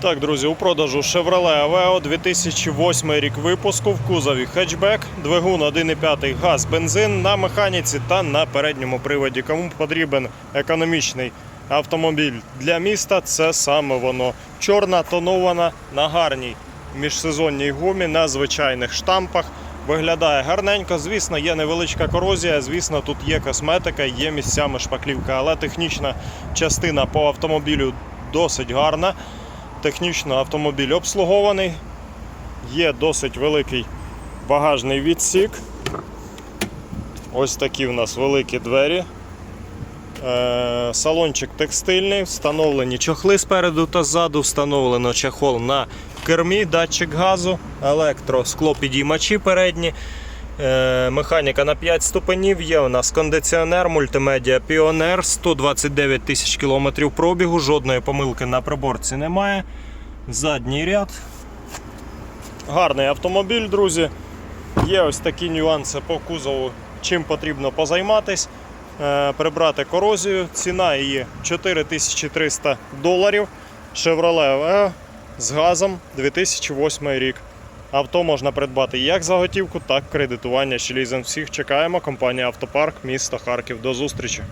Так, друзі, у продажу Chevrolet Aveo 2008 рік випуску в кузові хетчбек, двигун 1,5 газ, бензин на механіці та на передньому приводі. Кому потрібен економічний автомобіль для міста, це саме воно. Чорна тонована на гарній міжсезонній гумі на звичайних штампах. Виглядає гарненько. Звісно, є невеличка корозія. Звісно, тут є косметика, є місцями шпаклівка, але технічна частина по автомобілю досить гарна. Технічно автомобіль обслугований. Є досить великий багажний відсік. Ось такі в нас великі двері. Е, Салончик текстильний, встановлені чохли спереду та ззаду, встановлено чехол на кермі, датчик газу, електросклопідіймачі передні. Е, Механіка на 5 ступенів. Є у нас кондиціонер, мультимедіа Pioneer, 129 тисяч кілометрів пробігу, жодної помилки на приборці немає. Задній ряд. Гарний автомобіль, друзі. Є ось такі нюанси по кузову, чим потрібно позайматись. Е, Прибрати корозію. Ціна її 4300 доларів. Chevrolet Aveo з газом 2008 рік. Авто можна придбати як за готівку, так і кредитування. Ще лізинг всіх чекаємо. Компанія Автопарк, місто Харків. До зустрічі.